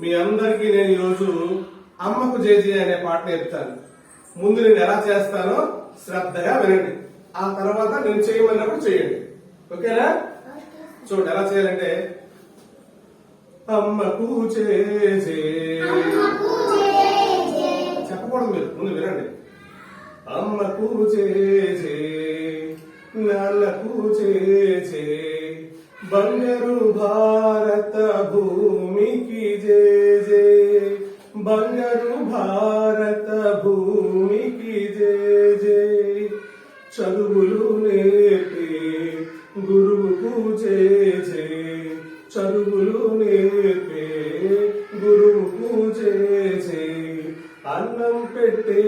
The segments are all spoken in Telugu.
మీ అందరికీ నేను ఈరోజు అమ్మకు జేజీ అనే పాట నేర్పుతాను. ముందు నేను ఎలా చేస్తానో శ్రద్ధగా వినండి. ఆ తర్వాత నేను చేయమన్నప్పుడు చేయండి. ఓకేనా? చూడండి ఎలా చేయాలంటే అమ్మకు చేజే చెప్పకూడదు మీరు ముందు వినండి. అమ్మకు చేజే నాన్నకు చేజే బంగారు భారత భూమికి చదువులు నేర్పే గురువుకు చదువులు నేర్పే గురువుకు పూజే అన్నం పెట్టే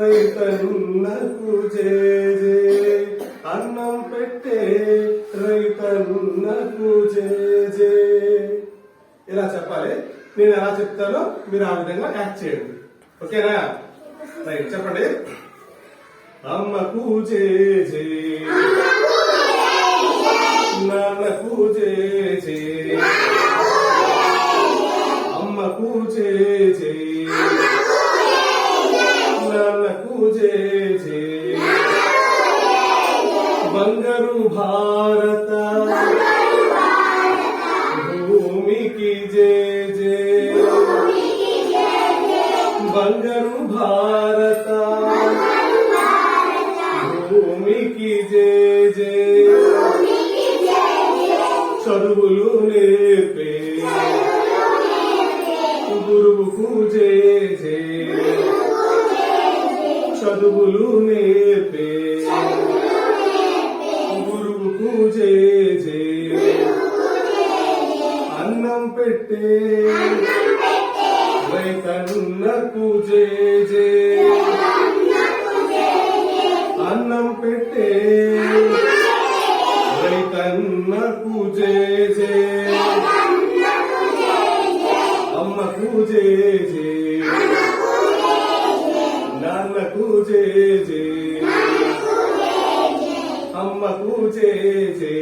రైతనున్నకు జేజే అన్నం పెట్టే రైతనున్నకు చే. ఇలా చెప్పాలి. నేను ఎలా చెప్తానో మీరు ఆ విధంగా యాక్ట్ చేయండి. ఓకేనా? రైట్ చెప్పండి. అమ్మకు జే జే. నాన్నకు జే జే. అమ్మకు జే జే. నాన్నకు జే జే. బంగారు భారత. భూమికి జే జే. బంగారు భారత. చదువులు నేర్పే. గురువుకు జేజే చదువులు నేర్పే. గురువుకు జేజే అన్నం పెట్టే. రైతన్నకు జేజే అన్నం పెట్టే. రైతన్నకు అమ్మ అమ్మకు జేజే నాన్నకు జేజే అమ్మకు జేజే